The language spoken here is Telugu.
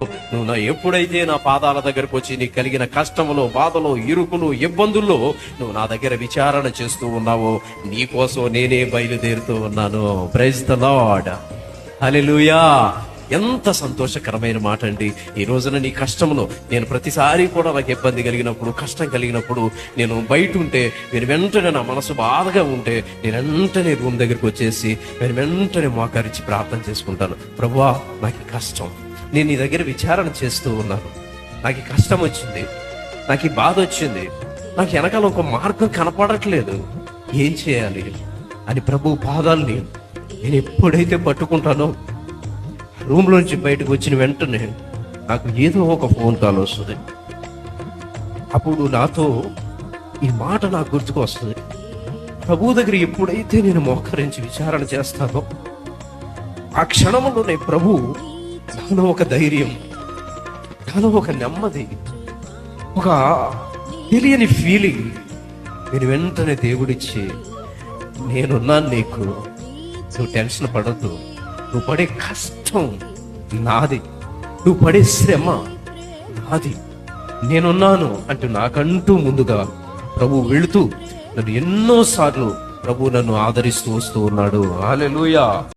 నువ్వు నా ఎప్పుడైతే నా పాదాల దగ్గరకు వచ్చి నీకు కలిగిన కష్టములో బాధలో ఇరుకులు ఇబ్బందుల్లో నువ్వు నా దగ్గర విచారణ చేస్తూ ఉన్నావో నీకోసం నేనే బయలుదేరుతూ ఉన్నాను. ప్రైజ్ ద లాడ్ హలెలుయా ఎంత సంతోషకరమైన మాట అండి ఈ రోజున నీ కష్టంలో నేను ప్రతిసారి కూడా నాకు ఇబ్బంది కలిగినప్పుడు కష్టం కలిగినప్పుడు నేను బయట ఉంటే నేను వెంటనే నా మనసు బాధగా ఉంటే నేను వెంటనే రూమ్ దగ్గరికి వచ్చేసి నేను వెంటనే మోకరించి ప్రార్థన చేసుకుంటాను. ప్రభువా నాకు కష్టం. నేను నీ దగ్గర విచారణ చేస్తూ ఉన్నాను. నాకు ఈ కష్టం వచ్చింది. నాకు ఈ బాధ వచ్చింది. నాకు వెనకాల ఒక మార్గం కనపడట్లేదు. ఏం చేయాలి? అని ప్రభు పాదాల్ని నేను ఎప్పుడైతే పట్టుకుంటానో రూమ్లో నుంచి బయటకు వచ్చిన వెంటనే నాకు ఏదో ఒక ఫోన్ కాల్ వస్తుంది. అప్పుడు నాతో ఈ మాట నాకు గుర్తుకు వస్తుంది. ప్రభు దగ్గర ఎప్పుడైతే నేను మోకరించి విచారణ చేస్తానో ఆ క్షణంలోనే ప్రభు నాలో ఒక ధైర్యం నాలో ఒక నెమ్మది ఒక తెలియని ఫీలింగ్ నేను వెంటనే దేవుడిచ్చి నేనున్నాను నీకు నువ్వు టెన్షన్ పడద్దు. నువ్వు పడే కష్టం నాది. నువ్వు పడే శ్రమ నాది. నేనున్నాను అంటూ నాకంటూ ముందుగా ప్రభు వెళుతూ నన్ను ఎన్నోసార్లు ప్రభు నన్ను ఆదరిస్తూ వస్తూ ఉన్నాడు. హాలెలూయా